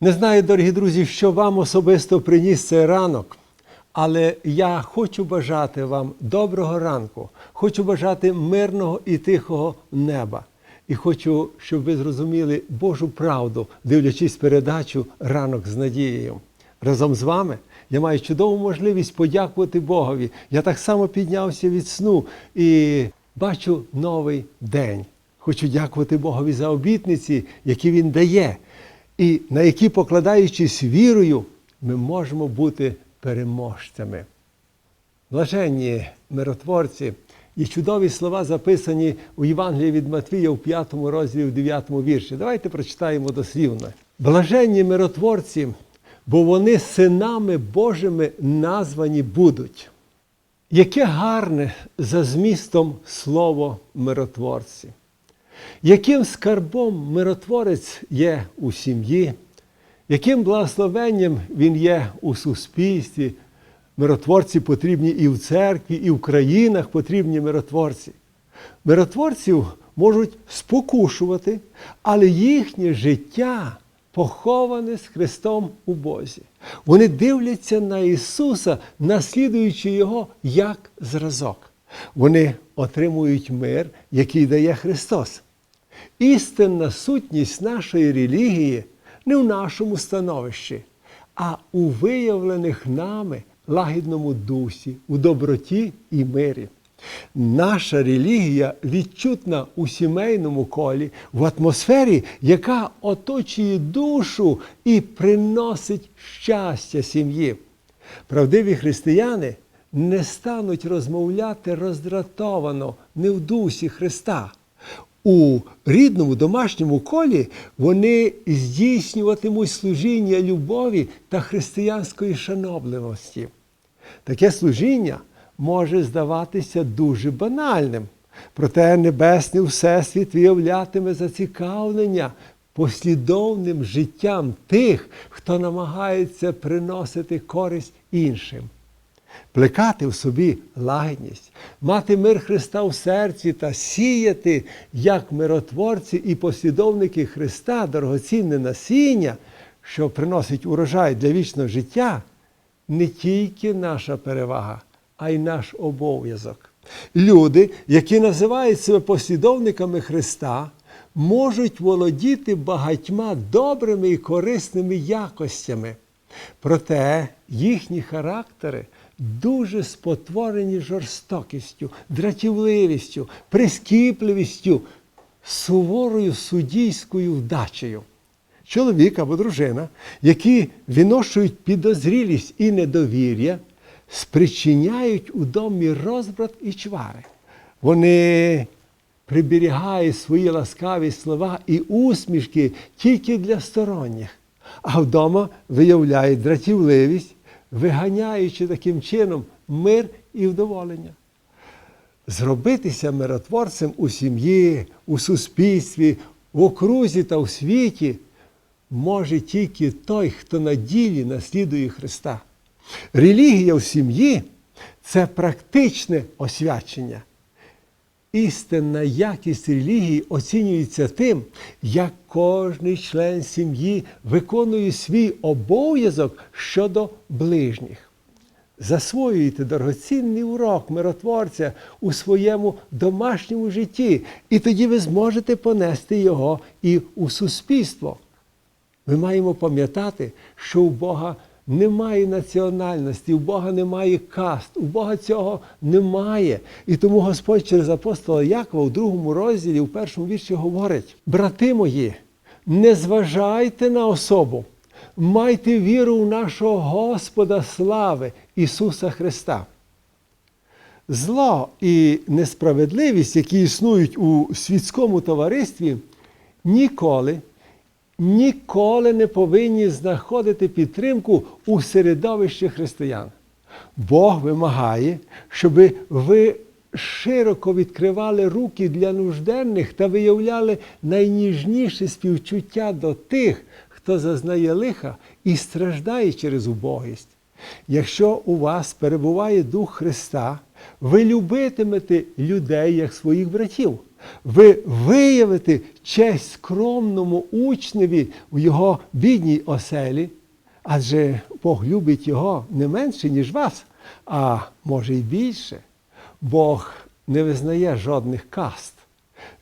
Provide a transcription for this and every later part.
Не знаю, дорогі друзі, що вам особисто приніс цей ранок, але я хочу бажати вам доброго ранку, хочу бажати мирного і тихого неба. І хочу, щоб ви зрозуміли Божу правду, дивлячись передачу ранок з надією. Разом з вами я маю чудову можливість подякувати Богові. Я так само піднявся від сну і бачу новий день. Хочу дякувати Богові за обітниці, які Він дає, і на які, покладаючись вірою, ми можемо бути переможцями. Блаженні миротворці і чудові слова записані у Євангелії від Матвія у 5 розділі, у 9 вірші. Давайте прочитаємо дослівно. Блаженні миротворці, бо вони синами Божими названі будуть. Яке гарне за змістом слово миротворці. Яким скарбом миротворець є у сім'ї, яким благословенням він є у суспільстві? Миротворці потрібні і в церкві, і в країнах потрібні миротворці. Миротворців можуть спокушувати, але їхнє життя поховане з Христом у Бозі. Вони дивляться на Ісуса, наслідуючи Його як зразок. Вони отримують мир, який дає Христос. Істинна сутність нашої релігії не в нашому становищі, а у виявлених нами лагідному дусі, у доброті і мирі. Наша релігія відчутна у сімейному колі, в атмосфері, яка оточує душу і приносить щастя сім'ї. Правдиві християни не стануть розмовляти роздратовано, не в дусі Христа. У рідному домашньому колі вони здійснюватимуть служіння любові та християнської шанобливості. Таке служіння може здаватися дуже банальним, проте Небесний Всесвіт виявлятиме зацікавлення послідовним життям тих, хто намагається приносити користь іншим. Плекати в собі лагідність, мати мир Христа в серці та сіяти, як миротворці і послідовники Христа, дорогоцінне насіння, що приносить урожай для вічного життя, не тільки наша перевага, а й наш обов'язок. Люди, які називають себе послідовниками Христа, можуть володіти багатьма добрими і корисними якостями. Проте їхні характери дуже спотворені жорстокістю, дратівливістю, прискіпливістю, суворою суддійською вдачею. Чоловік або дружина, які виношують підозрілість і недовір'я, спричиняють у домі розбрат і чвари. Вони приберігають свої ласкаві слова і усмішки тільки для сторонніх, а вдома виявляють дратівливість, виганяючи таким чином мир і вдоволення. Зробитися миротворцем у сім'ї, у суспільстві, в окрузі та у світі може тільки той, хто на ділі наслідує Христа. Релігія в сім'ї це практичне освячення. Істинна якість релігії оцінюється тим, як кожний член сім'ї виконує свій обов'язок щодо ближніх. Засвоюйте дорогоцінний урок миротворця у своєму домашньому житті, і тоді ви зможете понести його і у суспільство. Ми маємо пам'ятати, що у Бога немає національності, у Бога немає каст, у Бога цього немає. І тому Господь через апостола Якова у другому розділі, у першому вірші говорить: брати мої, не зважайте на особу, майте віру у нашого Господа слави Ісуса Христа. Зло і несправедливість, які існують у світському товаристві, ніколи ніколи не повинні знаходити підтримку у середовищі християн. Бог вимагає, щоб ви широко відкривали руки для нужденних та виявляли найніжніше співчуття до тих, хто зазнає лиха і страждає через убогість. Якщо у вас перебуває Дух Христа, Ви любитимете людей як своїх братів. Ви виявите честь скромному учневі в його бідній оселі, адже Бог любить його не менше, ніж вас, а може й більше. Бог не визнає жодних каст.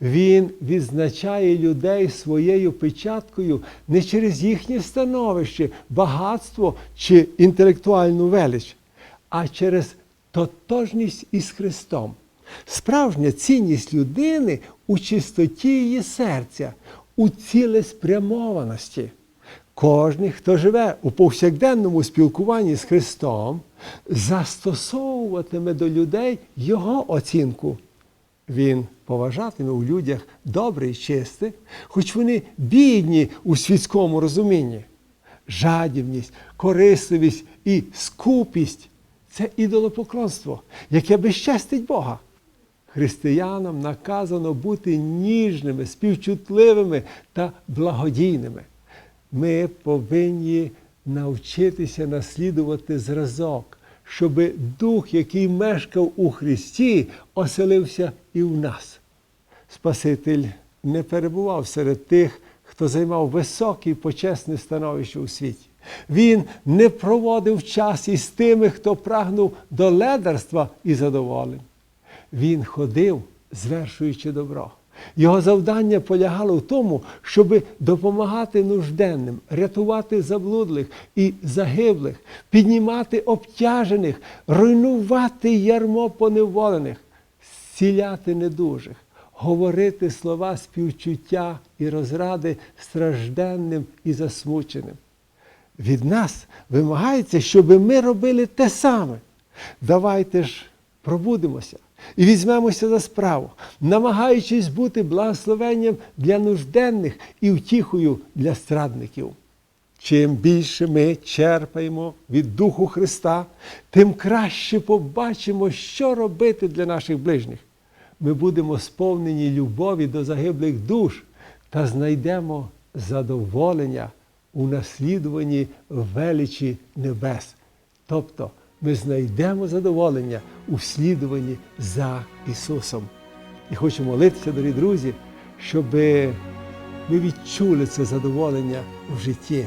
Він відзначає людей своєю печаткою не через їхнє становище, багатство чи інтелектуальну велич, а через тотожність із Христом. Справжня цінність людини у чистоті її серця, у цілеспрямованості. Кожен, хто живе у повсякденному спілкуванні з Христом, застосовуватиме до людей Його оцінку. Він поважатиме у людях добре і чисте, хоч вони бідні у світському розумінні. Жадібність, корисливість і скупість це ідолопоклонство, яке безчестить Бога. Християнам наказано бути ніжними, співчутливими та благодійними. Ми повинні навчитися наслідувати зразок, щоб дух, який мешкав у Христі, оселився і в нас. Спаситель не перебував серед тих, хто займав високе і почесне становище у світі. Він не проводив час із тими, хто прагнув до ледарства і задоволень. Він ходив, звершуючи добро. Його завдання полягало в тому, щоб допомагати нужденним, рятувати заблудлих і загиблих, піднімати обтяжених, руйнувати ярмо поневолених, зціляти недужих, говорити слова співчуття і розради стражденним і засмученим. Від нас вимагається, щоб ми робили те саме. Давайте ж пробудемося і візьмемося за справу, намагаючись бути благословенням для нужденних і втіхою для страдників. Чим більше ми черпаємо від Духу Христа, тим краще побачимо, що робити для наших ближніх. Ми будемо сповнені любові до загиблих душ та знайдемо задоволення у наслідуванні величі небес. Тобто ми знайдемо задоволення у слідуванні за Ісусом. І хочу молитися, дорогі друзі, щоб ми відчули це задоволення в житті.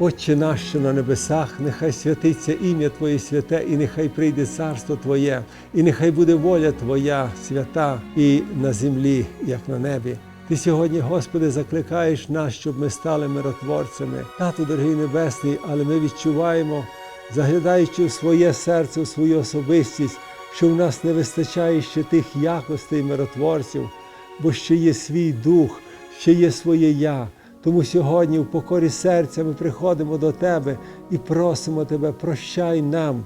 Отче наш, що на небесах, нехай святиться ім'я Твоє святе, і нехай прийде царство Твоє, і нехай буде воля Твоя свята і на землі, як на небі. Ти сьогодні, Господи, закликаєш нас, щоб ми стали миротворцями. Тату, дорогий Небесний, але ми відчуваємо, заглядаючи в своє серце, в свою особистість, що в нас не вистачає ще тих якостей миротворців, бо ще є свій дух, ще є своє я. Тому сьогодні в покорі серця ми приходимо до Тебе і просимо Тебе, прощай нам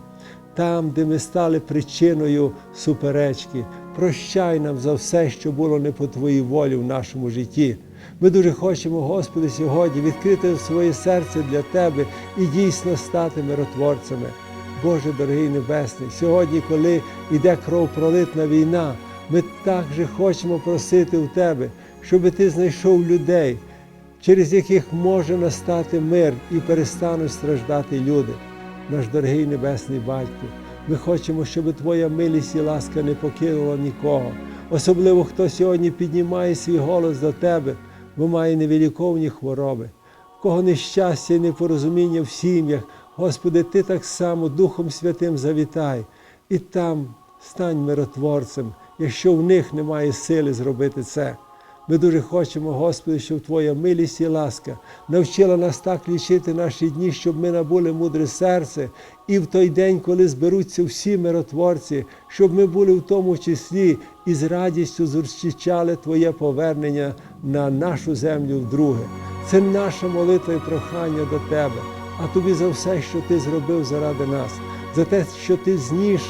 там, де ми стали причиною суперечки. Прощай нам за все, що було не по Твоїй волі в нашому житті. Ми дуже хочемо, Господи, сьогодні відкрити своє серце для Тебе і дійсно стати миротворцями. Боже дорогий Небесний, сьогодні, коли йде кровопролитна війна, ми також хочемо просити у Тебе, щоб Ти знайшов людей, через яких може настати мир і перестануть страждати люди. Наш дорогий Небесний Батько, ми хочемо, щоб Твоя милість і ласка не покинула нікого, особливо хто сьогодні піднімає свій голос до Тебе, бо має невиліковні хвороби, в кого нещастя і непорозуміння в сім'ях. Господи, Ти так само Духом Святим завітай, і там стань миротворцем, якщо в них немає сили зробити це. Ми дуже хочемо, Господи, щоб Твоя милість і ласка навчила нас так лічити наші дні, щоб ми набули мудре серце, і в той день, коли зберуться всі миротворці, щоб ми були в тому числі і з радістю зустрічали Твоє повернення на нашу землю вдруге. Це наша молитва і прохання до Тебе, а тобі за все, що Ти зробив заради нас, за те, що Ти зніс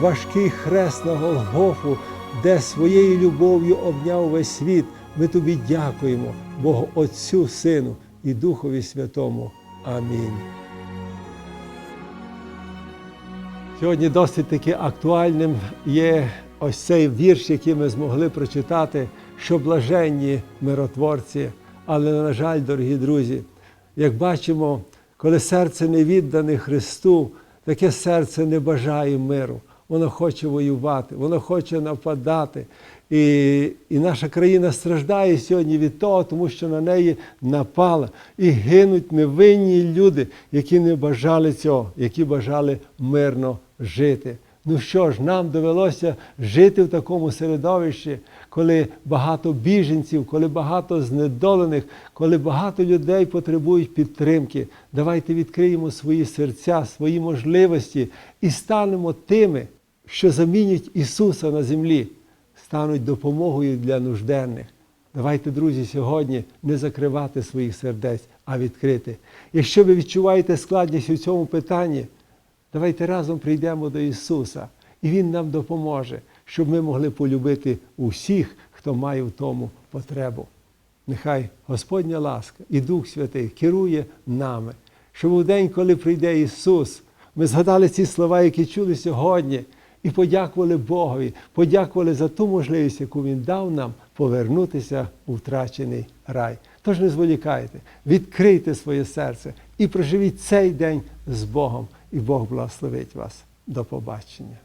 важкий хрест на Голгофу, де своєю любов'ю обняв весь світ. Ми тобі дякуємо, Богу Отцю, Сину і Духові Святому. Амінь. Сьогодні досить таки актуальним є ось цей вірш, який ми змогли прочитати, що блаженні миротворці. Але, на жаль, дорогі друзі, як бачимо, коли серце не віддане Христу, Таке серце не бажає миру. Воно хоче воювати, воно хоче нападати. І, і наша країна страждає сьогодні від того, тому що на неї напала. І гинуть невинні люди, які не бажали цього, які бажали мирно жити. Ну що ж, нам довелося жити в такому середовищі, коли багато біженців, коли багато знедолених, коли багато людей потребують підтримки. Давайте відкриємо свої серця, свої можливості і станемо тими, що замінять Ісуса на землі, стануть допомогою для нужденних. Давайте, друзі, сьогодні не закривати своїх сердець, а відкрити. Якщо ви відчуваєте складність у цьому питанні, давайте разом прийдемо до Ісуса, і Він нам допоможе, щоб ми могли полюбити усіх, хто має в тому потребу. Нехай Господня ласка і Дух Святий керує нами, щоб у день, коли прийде Ісус, ми згадали ці слова, які чули сьогодні, і подякували Богові, подякували за ту можливість, яку Він дав нам повернутися у втрачений рай. Тож не зволікайте, відкрийте своє серце і проживіть цей день з Богом, і Бог благословить вас. До побачення.